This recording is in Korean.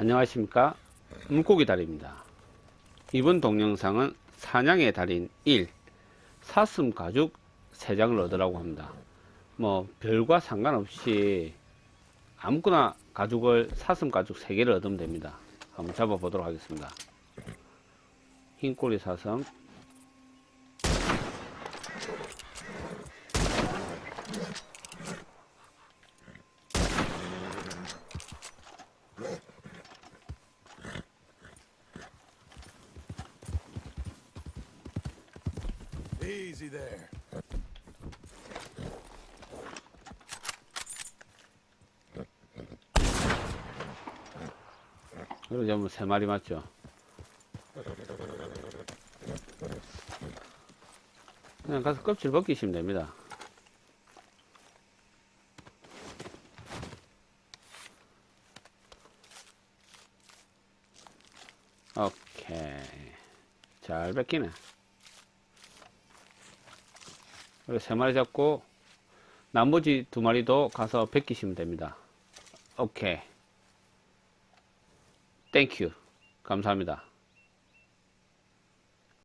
안녕하십니까? 물고기 달입니다. 이번 동영상은 사냥의 달인 1 사슴 가죽 3장을 얻으라고 합니다. 뭐 별과 상관없이 아무거나 가죽을 사슴 가죽 3개를 얻으면 됩니다. 한번 잡아 보도록 하겠습니다. 흰꼬리 사슴 Easy there. 그리고 전부 3마리 맞죠? 그냥 가서 껍질 벗기시면 됩니다. 오케이. 잘 그리고 세 마리 잡고 나머지 두 마리도 가서 뺏기시면 됩니다. 오케이. 땡큐 감사합니다